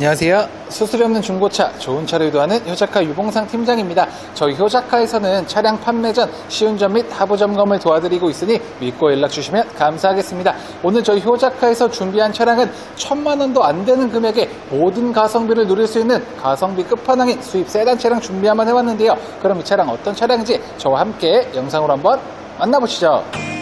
안녕하세요. 수수료 없는 중고차, 좋은 차를 유도하는 효자카 유봉상 팀장입니다. 저희 효자카에서는 차량 판매 전 시운전 및 하부 점검을 도와드리고 있으니 믿고 연락 주시면 감사하겠습니다. 오늘 저희 효자카에서 준비한 차량은 천만 원도 안 되는 금액에 모든 가성비를 누릴 수 있는 가성비 끝판왕인 수입 세단 차량 준비 한번 해봤는데요. 그럼 이 차량 어떤 차량인지 저와 함께 영상으로 한번 만나보시죠.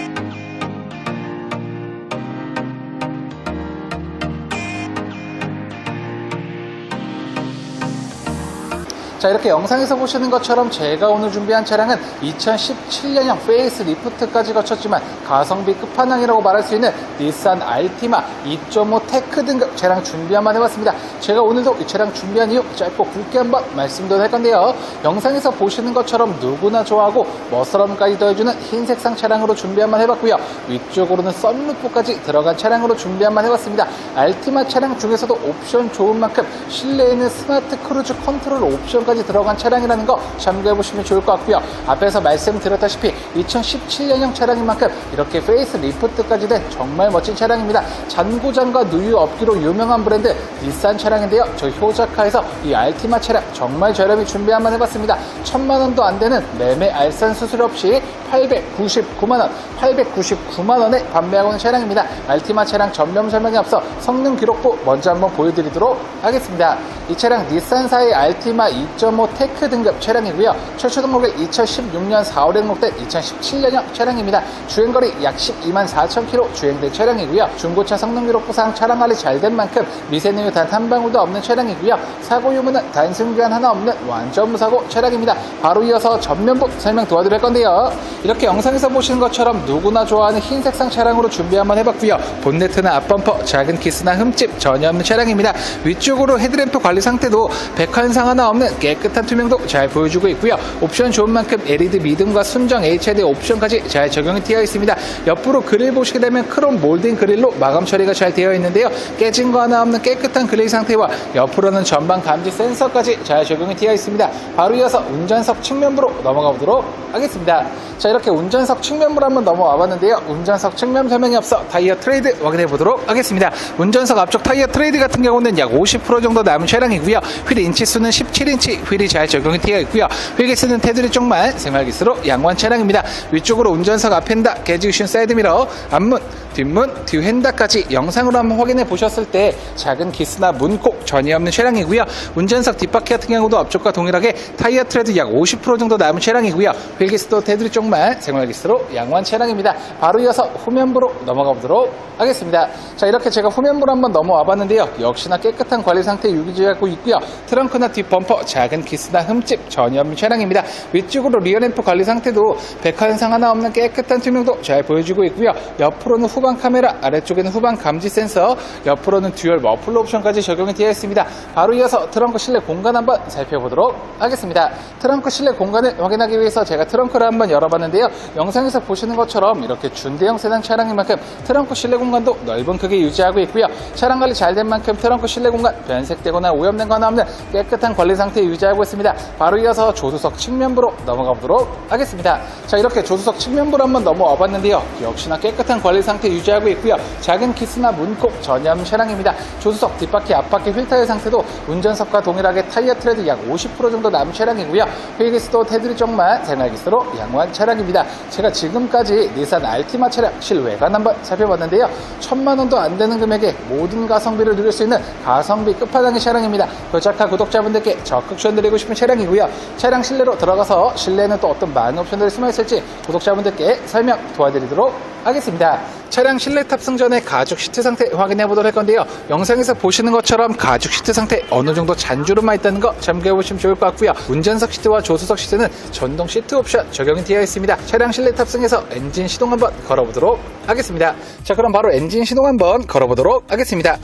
자 이렇게 영상에서 보시는 것처럼 제가 오늘 준비한 차량은 2017년형 페이스 리프트까지 거쳤지만 가성비 끝판왕이라고 말할 수 있는 닛산 알티마 2.5 테크 등급 차량 준비 한번 해봤습니다. 제가 오늘도 이 차량 준비한 이유 짧고 굵게 한번 말씀드릴 할 건데요. 영상에서 보시는 것처럼 누구나 좋아하고 머스럼까지 더해주는 흰색상 차량으로 준비 한번 해봤고요. 위쪽으로는 썬루프까지 들어간 차량으로 준비 한번 해봤습니다. 알티마 차량 중에서도 옵션 좋은 만큼 실내에는 스마트 크루즈 컨트롤 옵션 까지 들어간 차량이라는 거 참고해 보시면 좋을 것 같고요. 앞에서 말씀드렸다시피 2017년형 차량인 만큼 이렇게 페이스 리프트까지 된 정말 멋진 차량입니다. 잔고장과 누유 업기로 유명한 브랜드 닛산 차량인데요. 저희 효자카에서 이 알티마 차량 정말 저렴히 준비 한번 해봤습니다. 천만 원도 안 되는 매매 알선 수수료 없이 899만 원, 899만 원에 판매하고 있는 차량입니다. 알티마 차량 전면 설명에 앞서 성능 기록부 먼저 한번 보여드리도록 하겠습니다. 이 차량 닛산사의 알티마 2.5 테크 등급 차량이고요. 최초 등록일 2016년 4월에 등록된 2017년형 차량입니다. 주행거리 약 12만 4천 킬로 주행된 차량이고요. 중고차 성능 기록부상 차량 관리 잘 된 만큼 미세누유 단 한 방울도 없는 차량이고요. 사고 유무는 단순 교환 하나 없는 완전 무사고 차량입니다. 바로 이어서 전면부 설명 도와드릴 건데요. 이렇게 영상에서 보시는 것처럼 누구나 좋아하는 흰색상 차량으로 준비 한번 해봤고요. 본네트나 앞범퍼, 작은 키스나 흠집 전혀 없는 차량입니다. 위쪽으로 헤드램프 관리 상태도 백환상 하나 없는 깨끗한 투명도 잘 보여주고 있고요. 옵션 좋은 만큼 LED 미등과 순정 HID 옵션까지 잘 적용이 되어 있습니다. 옆으로 그릴 보시게 되면 크롬 몰딩 그릴로 마감 처리가 잘 되어 있는데요. 깨진 거 하나 없는 깨끗한 그릴 상태와 옆으로는 전방 감지 센서까지 잘 적용이 되어 있습니다. 바로 이어서 운전석 측면부로 넘어가 보도록 하겠습니다. 자 이렇게 운전석 측면부로 한번 넘어와 봤는데요. 운전석 측면 설명에 앞서 타이어 트레이드 확인해 보도록 하겠습니다. 운전석 앞쪽 타이어 트레이드 같은 경우는 약 50% 정도 남은 차량이고요. 휠 인치 수는 17인치 휠이 잘 적용이 되어 있고요. 휠기스는 테두리 쪽만 생활기스로 양호한 차량입니다. 위쪽으로 운전석 앞핸다, 게지우션 사이드미러, 앞문, 뒷문, 뒤핸다까지 영상으로 한번 확인해 보셨을 때 작은 기스나 문콕 전혀 없는 차량이고요. 운전석 뒷바퀴 같은 경우도 앞쪽과 동일하게 타이어 트레드 약 50% 정도 남은 차량이고요. 휠기스도 테두리 쪽만 생활기스로 양호한 차량입니다. 바로 이어서 후면부로 넘어가 보도록 하겠습니다. 자 이렇게 제가 후면부로 한번 넘어와 봤는데요. 역시나 깨끗한 관리 상태 유지하고 있고요. 트렁크나 뒷 범퍼 작은 기스나 흠집 전혀 없는 차량입니다. 위쪽으로 리어램프 관리 상태도 백화현상 하나 없는 깨끗한 투명도 잘 보여주고 있고요. 옆으로는 후방 카메라, 아래쪽에는 후방 감지 센서, 옆으로는 듀얼 머플러 옵션까지 적용이 되어 있습니다. 바로 이어서 트렁크 실내 공간 한번 살펴보도록 하겠습니다. 트렁크 실내 공간을 확인하기 위해서 제가 트렁크를 한번 열어봤는데요. 영상에서 보시는 것처럼 이렇게 준대형 세단 차량인 만큼 트렁크 실내 공간도 넓은 크기 유지하고 있고요. 차량 관리 잘 된 만큼 트렁크 실내 공간 변색되거나 오염된 거 하나 없는 깨끗한 관리 상태 유지하고 있습니다. 바로 이어서 조수석 측면부로 넘어가 보도록 하겠습니다. 자 이렇게 조수석 측면부로 한번 넘어와 봤는데요. 역시나 깨끗한 관리 상태 유지하고 있고요. 작은 키스나 문콕 없는 차량입니다. 조수석 뒷바퀴 앞바퀴 휠타일 상태도 운전석과 동일하게 타이어 트레드 약 50% 정도 남은 차량이고요. 휠기스도 테두리 쪽만 생활기스로 양호한 차량입니다. 제가 지금까지 닛산 알티마 차량 실외관 한번 살펴봤는데요. 천만 원도 안 되는 금액에 모든 가성비를 누릴 수 있는 가성비 끝판왕의 차량입니다. 도착한 구독자분들께 적극 추천드리고 싶은 차량이고요. 차량 실내로 들어가서 실내에는 또 어떤 많은 옵션들이 숨어 있을지 구독자분들께 설명 도와드리도록 하겠습니다. 차량 실내 탑승 전에 가죽 시트 상태 확인해 보도록 할 건데요. 영상에서 보시는 것처럼 가죽 시트 상태 어느 정도 잔주름만 있다는 거 참고해 보시면 좋을 것 같고요. 운전석 시트와 조수석 시트는 전동 시트 옵션 적용이 되어 있습니다. 차량 실내 탑승해서 엔진 시동 한번 걸어보도록 하겠습니다. 자, 그럼 바로 엔진 시동 한번 걸어보도록 하겠습니다.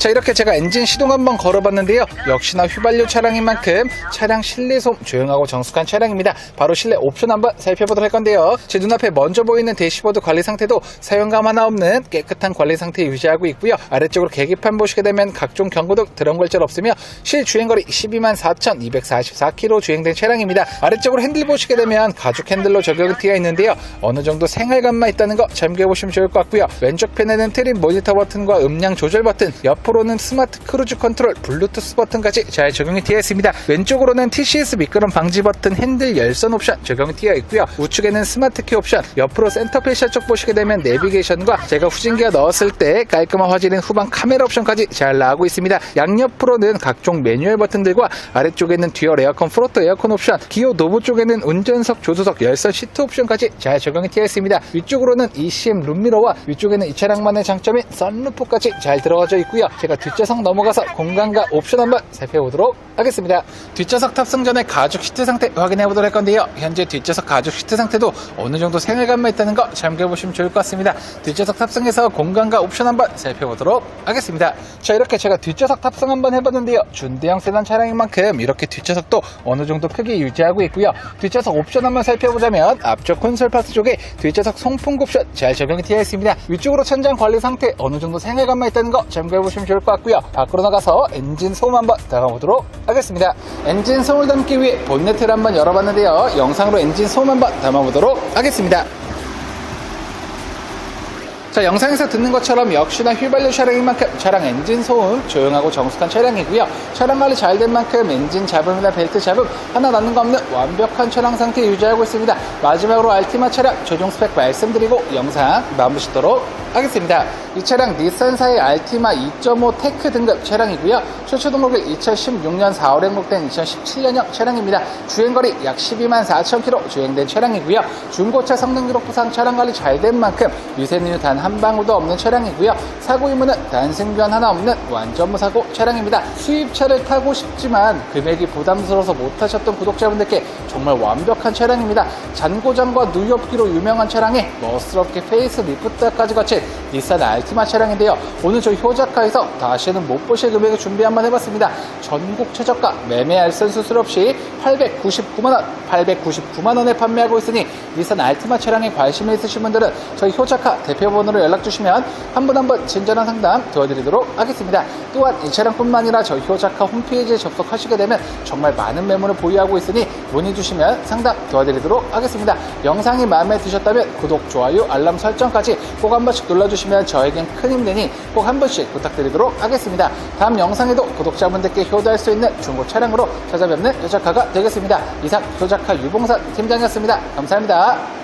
자 이렇게 제가 엔진 시동 한번 걸어봤는데요. 역시나 휘발유 차량인 만큼 차량 실내 소음 조용하고 정숙한 차량입니다. 바로 실내 옵션 한번 살펴보도록 할 건데요. 제 눈앞에 먼저 보이는 대시보드 관리 상태도 사용감 하나 없는 깨끗한 관리 상태 유지하고 있고요. 아래쪽으로 계기판 보시게 되면 각종 경고등 드럼 걸절 없으며 실 주행거리 12만 4,244km 주행된 차량입니다. 아래쪽으로 핸들 보시게 되면 가죽 핸들로 적용이 되어 있는데요. 어느 정도 생활감만 있다는 거 참고해 보시면 좋을 것 같고요. 왼쪽 편에는 트림 모니터 버튼과 음량 조절 버튼 옆으로 앞으로는 스마트 크루즈 컨트롤, 블루투스 버튼까지 잘 적용이 되어 있습니다. 왼쪽으로는 TCS 미끄럼 방지 버튼, 핸들 열선 옵션 적용이 되어 있고요. 우측에는 스마트 키 옵션, 옆으로 센터페시아 쪽 보시게 되면 내비게이션과 제가 후진기어 넣었을 때 깔끔한 화질인 후방 카메라 옵션까지 잘 나오고 있습니다. 양옆으로는 각종 매뉴얼 버튼들과 아래쪽에는 듀얼 에어컨 프로토 에어컨 옵션, 기어 노브 쪽에는 운전석, 조수석, 열선 시트 옵션까지 잘 적용이 되어 있습니다. 위쪽으로는 ECM 룸미러와 위쪽에는 이 차량만의 장점인 썬루프까지 잘 들어가져 있고요. 제가 뒷좌석 넘어가서 공간과 옵션 한번 살펴보도록 하겠습니다. 뒷좌석 탑승 전에 가죽 시트 상태 확인해 보도록 할 건데요. 현재 뒷좌석 가죽 시트 상태도 어느 정도 생활감만 있다는 거 참고해 보시면 좋을 것 같습니다. 뒷좌석 탑승해서 공간과 옵션 한번 살펴보도록 하겠습니다. 자 이렇게 제가 뒷좌석 탑승 한번 해봤는데요. 준대형 세단 차량인 만큼 이렇게 뒷좌석도 어느 정도 크기 유지하고 있고요. 뒷좌석 옵션 한번 살펴보자면 앞쪽 콘솔 파트 쪽에 뒷좌석 송풍 옵션 잘 적용이 되어 있습니다. 위쪽으로 천장 관리 상태 어느 정도 생활감만 있다는 거 참고해 보시면 좋을 것 같고요. 밖으로 나가서 엔진 소음 한번 담아보도록 하겠습니다. 엔진 소음을 담기 위해 본네트를 한번 열어봤는데요. 영상으로 엔진 소음 한번 담아보도록 하겠습니다. 자, 영상에서 듣는 것처럼 역시나 휘발유 차량인 만큼 차량 엔진 소음 조용하고 정숙한 차량이고요. 차량 관리 잘 된 만큼 엔진 잡음이나 벨트 잡음 하나 남는 거 없는 완벽한 차량 상태 유지하고 있습니다. 마지막으로 알티마 차량 최종 스펙 말씀드리고 영상 마무리 짓도록 하겠습니다. 이 차량 닛산사의 알티마 2.5 테크 등급 차량이고요. 최초 등록일 2016년 4월에 등록된 2017년형 차량입니다. 주행거리 약 12만 4천 킬로 주행된 차량이고요. 중고차 성능 기록 부상 차량 관리 잘 된 만큼 유세누 단한 방울도 없는 차량이고요. 사고 유무는 단승변 하나 없는 완전 무사고 차량입니다. 수입차를 타고 싶지만 금액이 부담스러워서 못 타셨던 구독자분들께 정말 완벽한 차량입니다. 잔고장과 누이업기로 유명한 차량에 멋스럽게 페이스 리프트까지 닛산 알티마 차량인데요. 오늘 저희 효자카에서 다시는 못 보실 금액을 준비 한번 해봤습니다. 전국 최저가 매매 알선 수술 없이 899만원, 899만원에 판매하고 있으니 닛산 알티마 차량에 관심이 있으신 분들은 저희 효자카 대표번호로 연락주시면 한 분 한분 친절한 상담 도와드리도록 하겠습니다. 또한 이 차량뿐만 아니라 저희 효자카 홈페이지에 접속하시게 되면 정말 많은 매물을 보유하고 있으니 문의 주시면 상담 도와드리도록 하겠습니다. 영상이 마음에 드셨다면 구독, 좋아요, 알람 설정까지 꼭 한 번씩 눌러주시면 저에겐 큰 힘되니 꼭 한 번씩 부탁드리도록 하겠습니다. 다음 영상에도 구독자분들께 효도할 수 있는 중고 차량으로 찾아뵙는 효자카가 되겠습니다. 이상 효자카 유봉산 팀장이었습니다. 감사합니다.